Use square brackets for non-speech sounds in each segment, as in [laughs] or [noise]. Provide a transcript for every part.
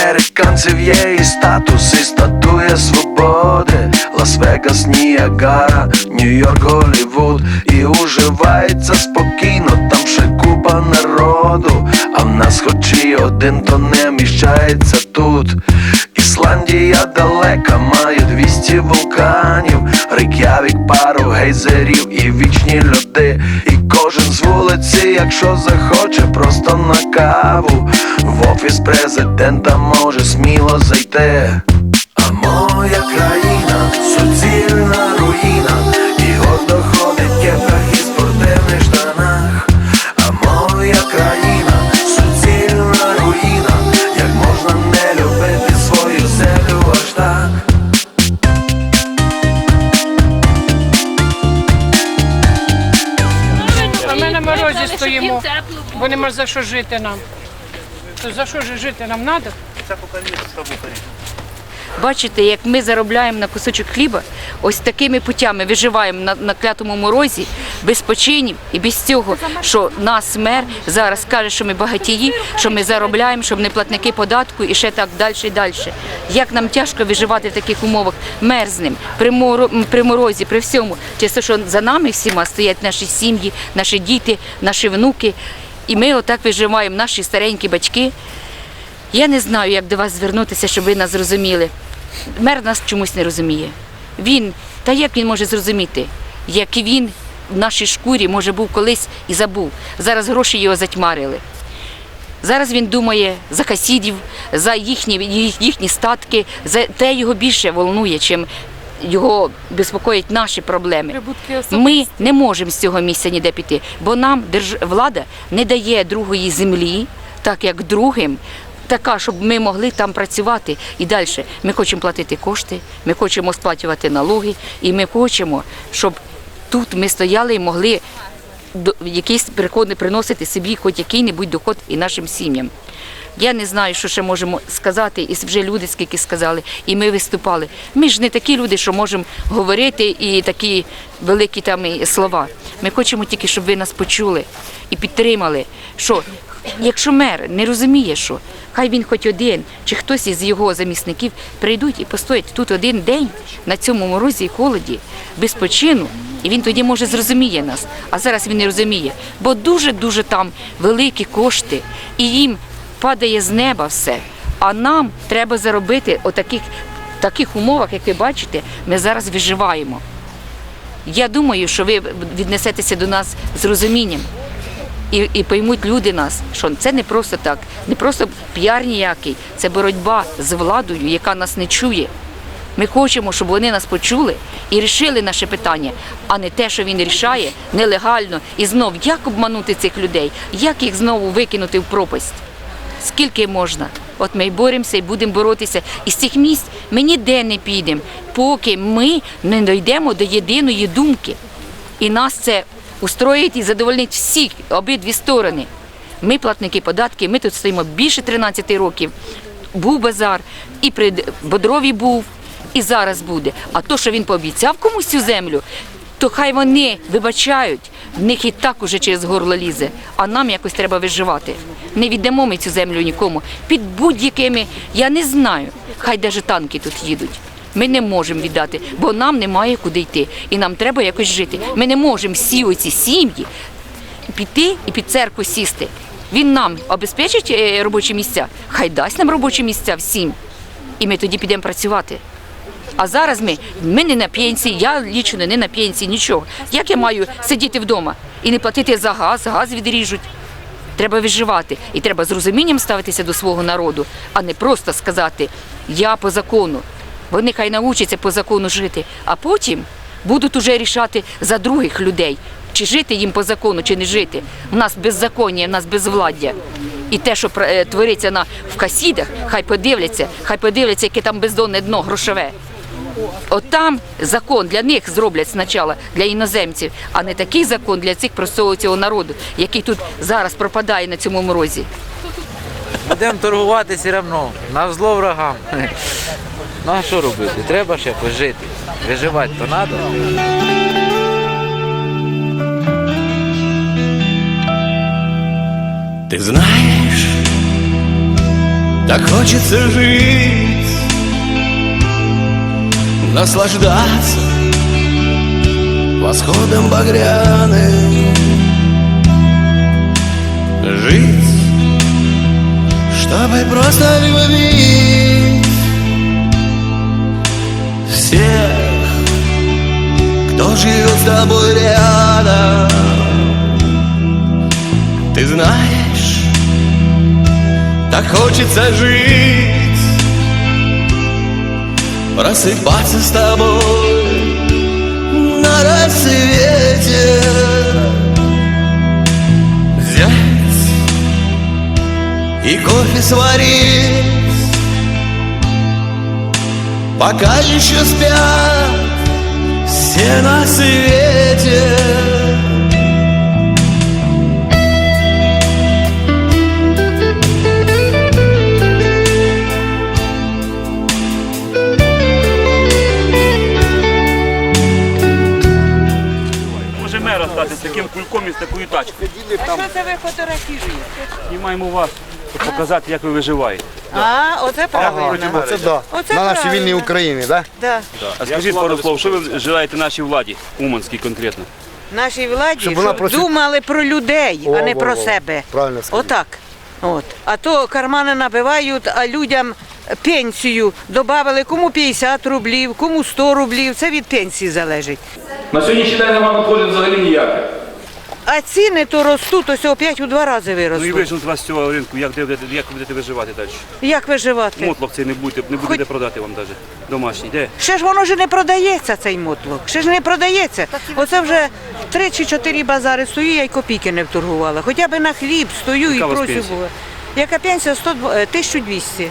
американців є і статус, і статуя свободи. Лас-Вегас, Ніагара, Нью-Йорк, Голлівуд І уживається спокійно, там ще купа народу. А в нас хоч і один, то не вміщається тут. Ісландія далека, має 200 вулканів, Рейк'явік, пару гейзерів і вічні льоди. І кожен з вулиці, якщо захоче, просто на каву. В офіс президента може сміло зайти. А моя країна стоїмо, бо нема за що жити нам. То за що ж жити нам треба? Бачите, як ми заробляємо на кусочок хліба, ось такими путями виживаємо на, на клятому морозі, без починів і без цього, що нас мер зараз каже, що ми багатії, що ми заробляємо, що ми не платники податку і ще так далі і далі. Як нам тяжко виживати в таких умовах мерзнем, при, моро, м, при морозі, при всьому. Те, що за нами всіма стоять наші сім'ї, наші діти, наші внуки. І ми отак виживаємо, наші старенькі батьки. Я не знаю, як до вас звернутися, щоб ви нас зрозуміли. Мер нас чомусь не розуміє. Він, та як він може зрозуміти, як і він в нашій шкурі, може, був колись і забув. Зараз гроші його затьмарили. Зараз він думає за хасідів, за їхні, їхні статки, за те його більше волнує, чим його безпокоїть наші проблеми. Ми не можемо з цього місця ніде піти, бо нам держ... влада не дає другої землі, так як другим. Така, щоб ми могли там працювати і далі. Ми хочемо платити кошти, ми хочемо сплачувати налоги, і ми хочемо, щоб тут ми стояли і могли якийсь приходи приносити собі хоч який-небудь доход і нашим сім'ям. Я не знаю, що ще можемо сказати, і вже люди скільки сказали, і ми виступали. Ми ж не такі люди, що можемо говорити і такі великі там слова. Ми хочемо тільки, щоб ви нас почули і підтримали. Що якщо мер не розуміє, що хай він хоч один чи хтось із його замісників прийдуть і постоять тут один день на цьому морозі і холоді, без почину, і він тоді може зрозуміє нас. А зараз він не розуміє, бо дуже-дуже там великі кошти, і їм падає з неба все. А нам треба заробити отаких таких умовах, як ви бачите, ми зараз виживаємо. Я думаю, що ви віднесетеся до нас з розумінням і, і поймуть люди нас, що це не просто так, не просто піар ніякий, це боротьба з владою, яка нас не чує. Ми хочемо, щоб вони нас почули і рішили наше питання, а не те, що він рішає нелегально і знов як обманути цих людей, як їх знову викинути в пропасть. Скільки можна? От ми й боремося і будемо боротися. І з цих місць ми ніде не підемо, поки ми не дійдемо до єдиної думки. І нас це устроїть і задовольнить всі обидві сторони. Ми платники податки, ми тут стоїмо більше 13 років. Був базар, і при Бодрові був, і зараз буде. А то, що він пообіцяв комусь цю землю, то хай вони вибачають, в них і так уже через горло лізе, а нам якось треба виживати. Не віддамо ми цю землю нікому. Під будь-якими, я не знаю, хай навіть танки тут їдуть. Ми не можемо віддати, бо нам немає куди йти. І нам треба якось жити. Ми не можемо всі оці сім'ї піти і під церкву сісти. Він нам обезпечить е, робочі місця, хай дасть нам робочі місця всім. І ми тоді підемо працювати. А зараз ми, ми не на пенсії, я лічно не на пенсії, нічого. Як я маю сидіти вдома і не платити за газ, газ відріжуть. Треба виживати і треба з розумінням ставитися до свого народу, а не просто сказати Я по закону. Вони хай научаться по закону жити, а потім будуть уже рішати за других людей, чи жити їм по закону, чи не жити. У нас беззаконня, у нас безвладдя. І те, що е, твориться на в касідах, хай подивляться, хай подивляться, яке там бездонне дно грошове. От там закон для них зроблять спочатку, для іноземців, а не такий закон для цих простого цього народу, який тут зараз пропадає на цьому морозі. Будемо торгувати все одно, на зло врагам. Ну а що робити? Треба ж якось жити. Виживати то треба. Ти знаєш, Так хочется жить, наслаждаться восходом багряным, жить, чтобы просто любить тобой рядом. Ты знаешь, так хочется жить, просыпаться с тобой на рассвете, взять и кофе сварить, пока еще спят все на свете. Може мера стати з таким кульком і з такою тачкою. Що це ви фотографіруєте? Знімаємо вас, показати, як ви виживаєте. А, оце правильно. Це да. Оце на нашій правильно. вільній Україні, да? Да. А скажіть пару слов, що ви желаєте нашій владі, Уманській конкретно? Нашій владі Щоб вона щоб думали про людей, О, а не во, про во. себе. Правильно сказав. Отак. От. А то кармани набивають, а людям пенсію додали кому 50 рублів, кому 100 рублів. Це від пенсії залежить. На сьогоднішній день нема надходжень взагалі ніяких. А ціни то ростуть, ось опять у два рази Ну і виростуть. вижнуть з вас з цього ринку, як, де- де- як будете виживати далі? Як виживати? Мотлох цей не будете, не буде Хоч- де продати вам навіть. Домашній. Де? Ще ж воно ж не продається, цей мотлок. Ще ж не продається. Оце вже три чи чотири базари стою, я й копійки не вторгувала. Хоча б на хліб стою Яка у і вас просю пенсія? Бога. Яка пенсія? 100, е, 1200.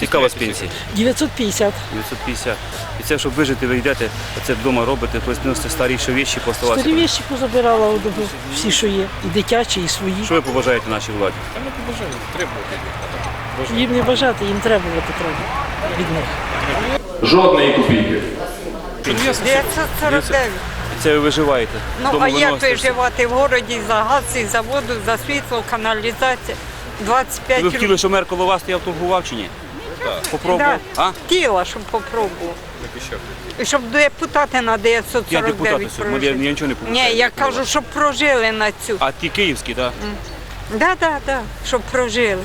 Яка у вас пенсія? 950. 950. І це, щоб вижити, ви йдете, це вдома робите, приносите старі ще вещі поставалися. Старі вещі позабирала одного, всі, що є. І дитячі, і свої. Що ви побажаєте нашій владі? Та ми побажаємо, треба. Їм не бажати, їм требувати треба від них. Жодної копійки. 949. Це ви виживаєте. Ну а як виживати в городі за газ і за воду, за світло, каналізація? 25 Ви років. хотіли, що мер коло вас стояв торгував чи ні? Попробував. Да. А? Хотіла, щоб попробував. І щоб депутати на Я 949 депутат, ось, прожили. я нічого не получаю. Ні, я кажу, щоб прожили на цю. А ті київські, так? Да, да, да, щоб прожили.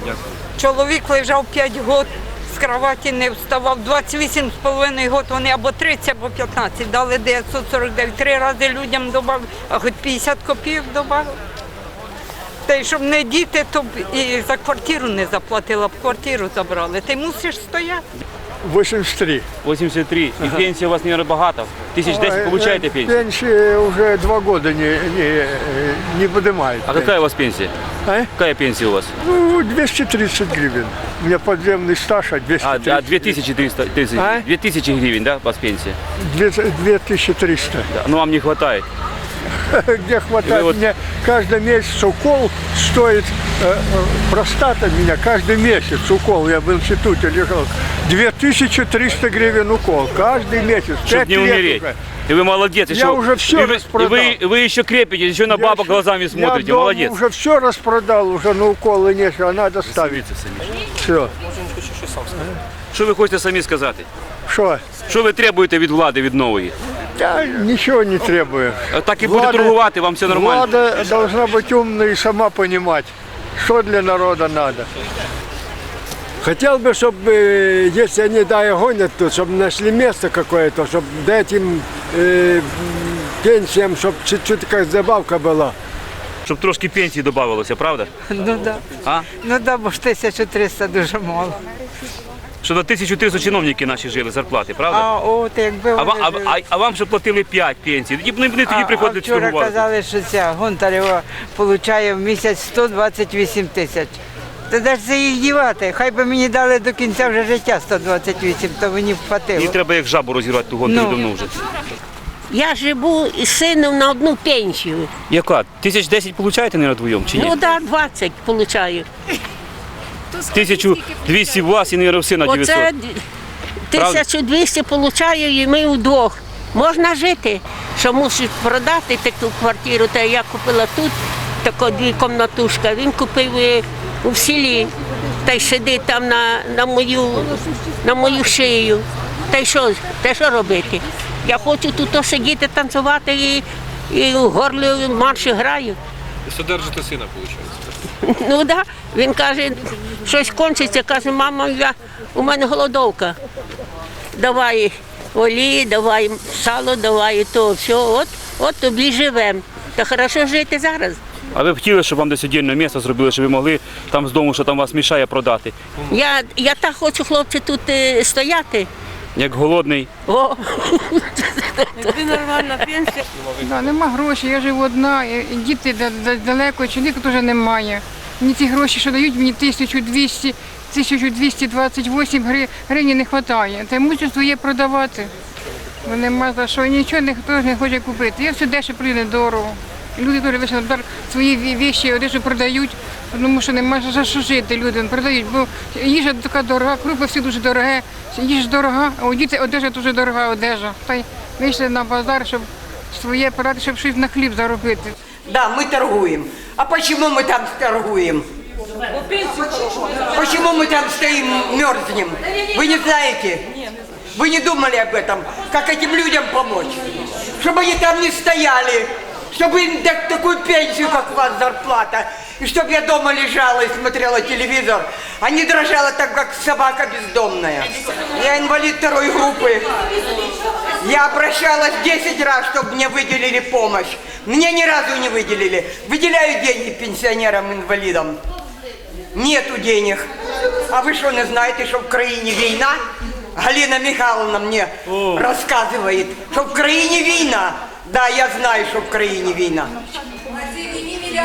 Дякую. Чоловік лежав 5 років, з кроваті не вставав, 28 з половиною років, вони або 30, або 15, дали 949, три рази людям додали, а хоч 50 копійок додали. Та й щоб не діти, то б і за квартиру не заплатила, б квартиру забрали. Ти мусиш стояти. 83. 83. І пенсія у вас, мабуть, багато. Тисяч десять получаєте пенсію? Пенсия уже два года не, не, не поднимает. А какая у вас пенсия? А? Какая пенсия у вас? Ну, 230 гривен. У меня подземный стаж, а А, 230. а 2300 30, А? 2000 гривен, да, у вас пенсия? Две- 2300. Да. Ну вам не хватает. [laughs] Где хватает? вот- Мне каждый месяц укол стоит, э, э, простата меня каждый месяц укол, я в институте лежал, 2300 гривен укол, каждый месяц, Чтобы пять не лет умереть. уже. И вы молодец. Я еще, уже всё и вы, и распродал. вы, вы еще крепитесь, еще на Я бабок всё- глазами я смотрите. дома Молодец. уже все распродал, уже на уколы нечего, надо ставить. Все. Що ви хочете самі сказати? Что? Що ви требуєте від влади, від нової? Я ничего не требую. А Так і буде Влада- торгувати, вам все нормально. Влада должна быть умной и сама понимать, что для народа надо. Хотел бы, чтобы, если они, да, и гонят тут, чтобы нашли место какое-то, чтобы дать им э, пенсиям, чтобы чуть-чуть как добавка была. Щоб трошки пенсії додавалося, правда? Ну да. А? Ну да, бо ж 1300 дуже мало. Щоб на 1300 чиновники наші жили, зарплати, правда? А от якби А, вони а, а, а вам ще платили 5 пенсій. Б вони тоді А- приходили а вчора торгувати. казали, що ця Гонтарева отримує в місяць 128 тисяч. Та де ж це їх дівати? Хай би мені дали до кінця вже життя 128, то мені б Їй треба як жабу розірвати ту гонку Ну. давно вже. Я живу із сином на одну пенсію. Яка? Тисяч десять получаєте, не вдвоєм, чи ні? Ну так, 20 получаю. 1200 у вас і не сина 900. Оце 1200 получаю і ми вдвох. Можна жити, що мусиш продати таку квартиру, та я купила тут таку дві комнатушка. Він купив е, у селі та й сидить там на, на, мою, на мою шию. Та й що, та що робити? Я хочу тут сидіти, танцювати і, і в горлі марші граю. Содержите сина, виходить. Ну да. Він каже, щось кончиться, каже, мама, я, у мене голодовка. Давай олії, давай сало, давай то, все, от, от тобі живемо. Та хорошо жити зараз. А ви б хотіли, щоб вам десь віддільне місце зробили, щоб ви могли там з дому, що там вас мішає продати? Я, я так хочу, хлопці, тут е, стояти. Як голодний. О. Да, нема грошей, я живу одна, і діти да- да- далеко, чоловіка теж немає. Мені ці гроші, що дають, мені 1200, 1228 гри- гривень не вистачає. Та й мусю своє продавати. Бо нема за що, нічого ніхто не хоче купити. Я все дешево прийде недорого. І Люди теж вийшли на базар, свої ві- віші, одежу продають, тому що нема за що жити. Люди продають, бо їжа така дорога, крупи всі дуже дороге, їжа дорога, а у дітей одежа дуже дорога одежа. Та й вийшли на базар, щоб своє продати, щоб щось на хліб заробити. Да, мы торгуем. А почему мы там торгуем? Почему мы там стоим, мерзнем? Вы не знаете? Вы не думали об этом? Как этим людям помочь? Чтобы они там не стояли, Чтобы им дать такую пенсию, как у вас зарплата, и чтобы я дома лежала и смотрела телевизор, а не дрожала так, как собака бездомная. Я инвалид второй группы. Я обращалась 10 раз, чтобы мне выделили помощь. Мне ни разу не выделили. Выделяют деньги пенсионерам-инвалидам. Нету денег. А вы что, не знаете, что в краине война? Галина Михайловна мне рассказывает, что в краине война. Да, я знаю, что в краине война.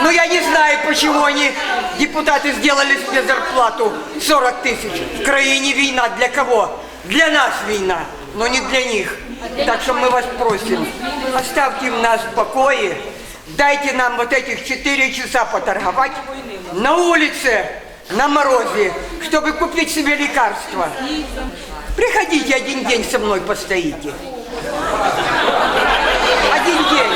Но я не знаю, почему они, депутаты, сделали себе зарплату 40 тысяч. В краине война. Для кого? Для нас война, но не для них. Так что мы вас просим, оставьте нас в покое. Дайте нам вот этих 4 часа поторговать на улице, на морозе, чтобы купить себе лекарства. Приходите один день со мной постоите. Один день.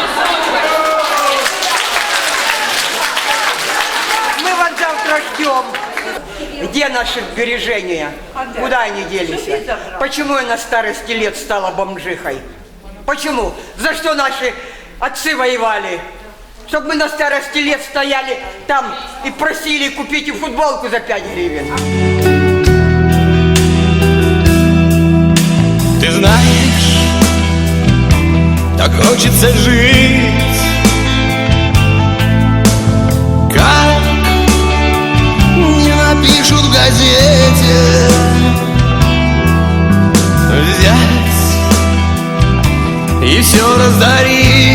Мы вас завтра ждем. Где наши сбережения? Куда они делись? Почему я на старости лет стала бомжихой? Почему? За что наши отцы воевали? Чтобы мы на старости лет стояли там и просили купить и футболку за 5 гривен. Ты знаешь, так хочется жить. Как не напишут в газете Взять и все раздарить